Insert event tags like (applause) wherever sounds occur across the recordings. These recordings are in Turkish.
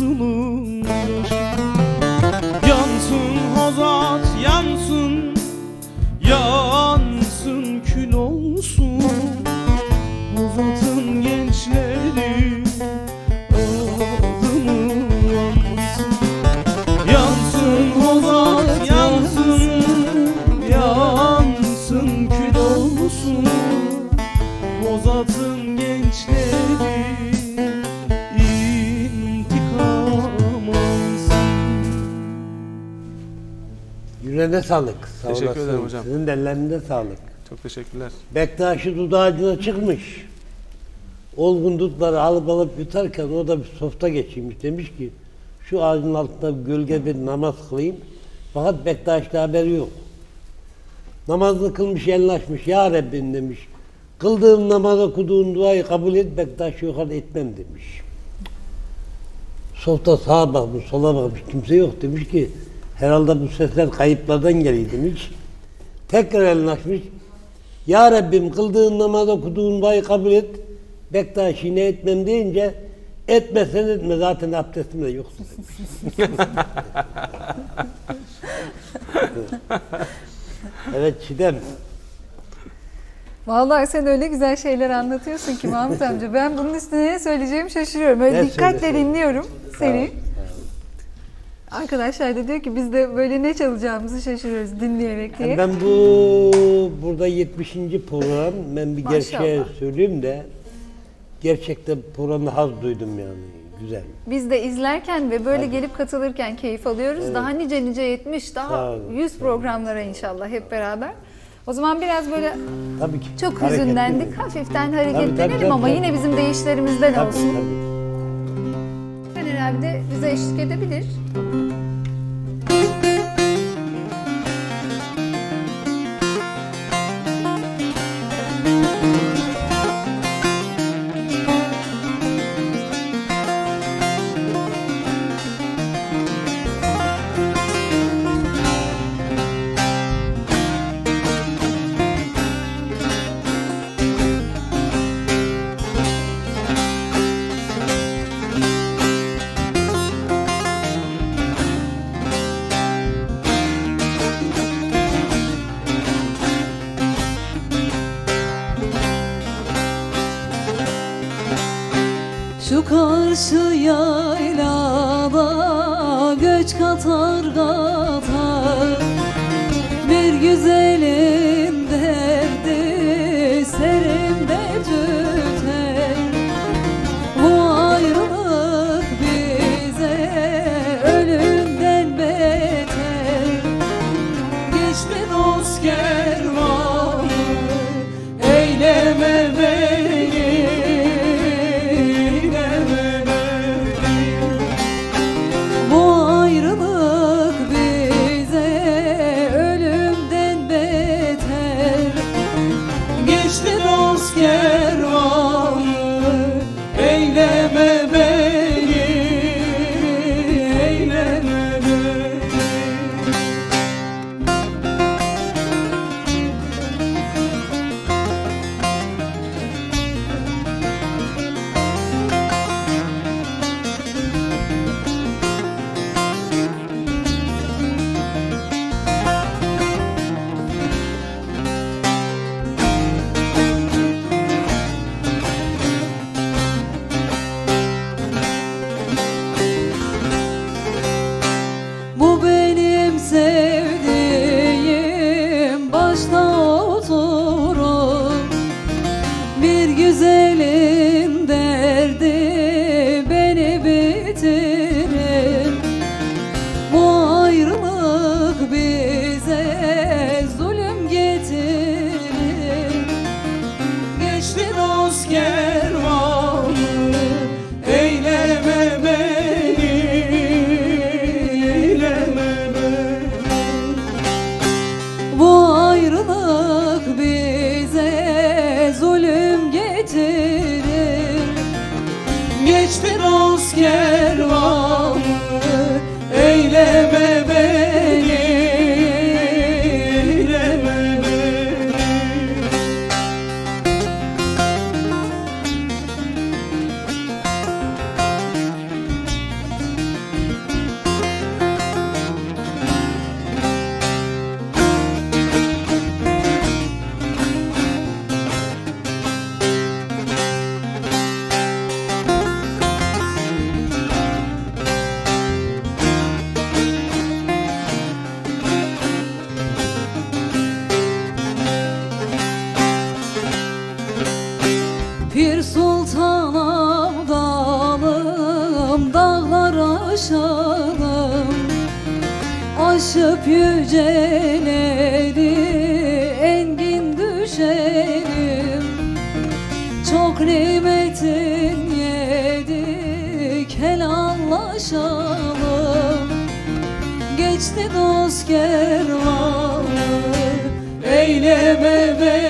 Zulu Yüreğine sağlık. Sağ Teşekkür olasın. ederim hocam. Sizin de ellerinde sağlık. Çok teşekkürler. Bektaşi dudağına çıkmış. Olgun dutları alıp alıp yutarken o da bir softa geçirmiş. Demiş ki şu ağacın altında bir gölge bir namaz kılayım. Fakat Bektaş'ta haberi yok. Namazını kılmış, elini açmış. Ya Rabbim demiş. Kıldığım namaz okuduğun duayı kabul et, Bektaş yukarı etmem demiş. Softa sağa bakmış, sola bakmış. Kimse yok. Demiş ki herhalde bu sesler kayıplardan geliyor demiş. Tekrar elini açmış. Ya Rabbim kıldığın namaz okuduğun duayı kabul et. Bektaş yine etmem deyince etmesen etme zaten abdestim de yok. demiş. (laughs) evet Çiğdem. Vallahi sen öyle güzel şeyler anlatıyorsun ki Mahmut amca. Ben bunun üstüne ne söyleyeceğimi şaşırıyorum. Öyle Ne dikkatle dinliyorum seni. Sağ Arkadaşlar da diyor ki biz de böyle ne çalacağımızı şaşırıyoruz dinleyerek diye. Yani ben bu burada 70. program ben bir gerçeği Maşallah. söyleyeyim de gerçekten programda haz duydum yani. Güzel. Biz de izlerken ve böyle gelip katılırken keyif alıyoruz. Daha nice nice 70, Sağ daha olun, 100 programlara inşallah hep beraber. O zaman biraz böyle Tabii ki. çok Hareketli hüzünlendik. mi? Hafiften hareketlenelim tabii, ama tabii. yine bizim değişlerimizden Tabii, olsun. tabii. Fener abi de bize eşlik edebilir. Karşı yaylada göç katar katar. Bir güzelin dost kervanı aşalım Aşıp yüceleri engin düşerim. Çok nimetin yedik helallaşalım Geçti dost kervanı Eyleme beni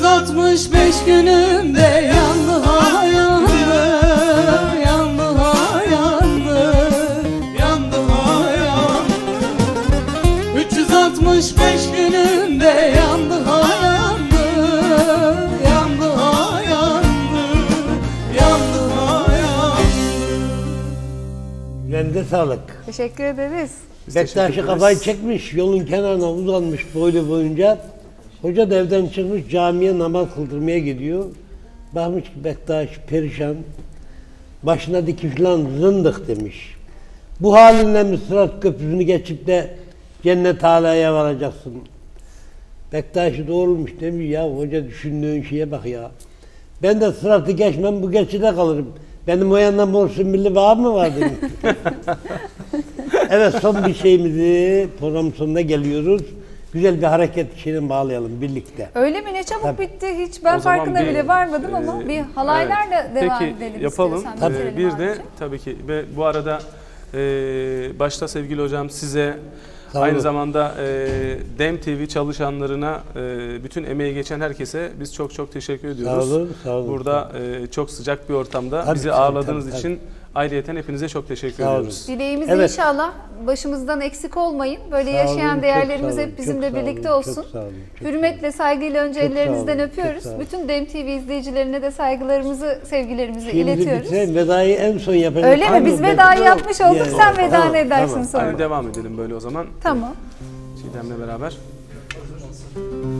365 günümde yandı ha yandı Yandı ha yandı Yandı ha yandı 365 günümde yandı ha yandı Yandı ha yandı Yandı ha yandı Yüreğinize sağlık. Teşekkür ederiz. Bektaş'ı kafayı çekmiş, yolun kenarına uzanmış boylu boyunca. Hoca da evden çıkmış, camiye namaz kıldırmaya gidiyor. Bakmış ki Bektaş perişan, başına dikmiş lan zındık demiş. Bu halinle mi Sırat Köprüsü'nü geçip de cennet alaya varacaksın? Bektaş doğrulmuş demiş ya hoca düşündüğün şeye bak ya. Ben de Sırat'ı geçmem bu geçide kalırım. Benim o yandan borçlu milli bağ mı var demiş. (laughs) Evet son bir şeyimizi program sonuna geliyoruz. Güzel bir hareket şeyine bağlayalım birlikte. Öyle mi? Ne çabuk Tabii. bitti. Hiç ben O zaman farkına bir, bile varmadım ama e, bir halaylarla evet. devam Peki, edelim yapalım. istiyorsan. Ee, Bitirelim bir de abicim. tabii ki ve bu arada e, başta sevgili hocam size Sağ aynı zamanda e, DEM TV çalışanlarına e, bütün emeği geçen herkese biz çok çok teşekkür ediyoruz. olun, sağ olun. Burada e, çok sıcak bir ortamda Tabii bizi ki, ağırladığınız tabii, için ayrıyeten hepinize çok teşekkür Sağ olun. ediyoruz. Dileğimiz Evet. inşallah başımızdan eksik olmayın. Böyle Sağ yaşayan olun, değerlerimiz hep olun, bizimle çok sağ birlikte olun, olsun. çok sağ olun, çok Hürmetle, saygıyla önce Çok ellerinizden olun, öpüyoruz. olun. Bütün DEM TV izleyicilerine de saygılarımızı, sevgilerimizi Şeyimizi iletiyoruz. bitirelim, vedayı en son yapacağız. Öyle mi? Biz ben- vedayı yapmış olduk. Yani, Sen veda tamam, edersin tamam. sonra. Hadi devam edelim böyle o zaman. Tamam. Çiğdem'le beraber. Bey,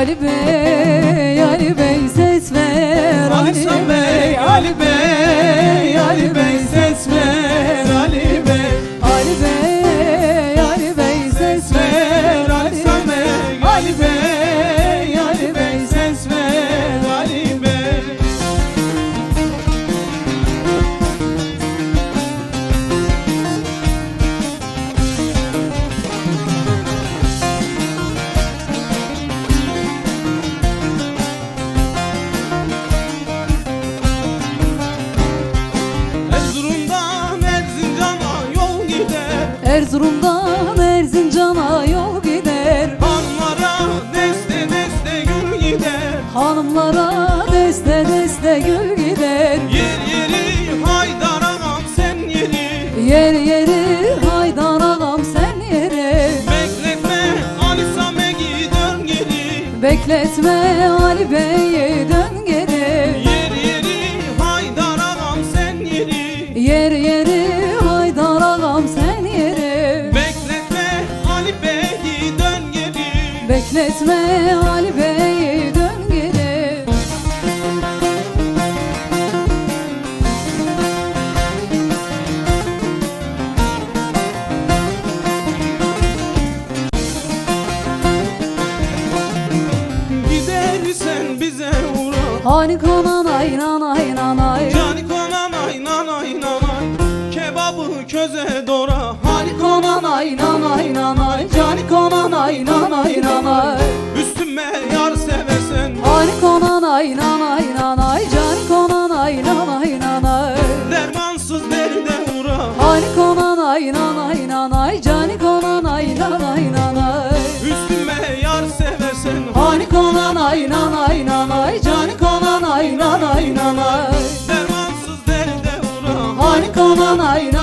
Ali Bey, Ali Bey ses ver Ali Bey, Ali Bey, Ali Bey ses ver Ali Bey Yer yeri haydar ağam sen yere. Bekletme Ali Same gidiyorum geri. Bekletme Ali Bey. Cani konan aynan aynan ay. Cani konan aynan aynan ay. Kebabı köze dora. Hani konan aynan aynan ay. Cani konan aynan aynan ay. Üstüme yar seversen. Hani konan aynan na know.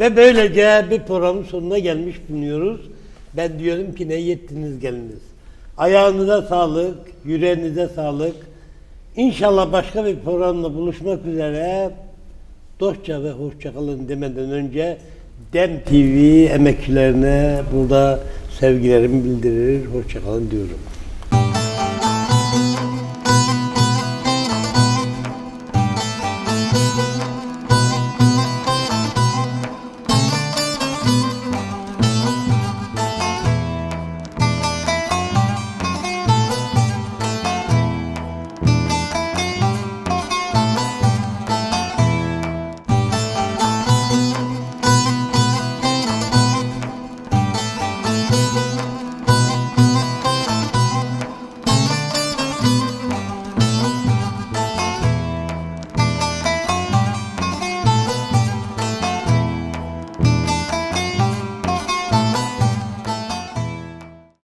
Ve böylece bir programın sonuna gelmiş bulunuyoruz. Ben diyorum ki ne yettiniz geliniz. Ayağınıza sağlık, yüreğinize sağlık. İnşallah başka bir programla buluşmak üzere. Dostça ve hoşça kalın demeden önce Dem TV emekçilerine burada sevgilerimi bildirir. Hoşça kalın diyorum.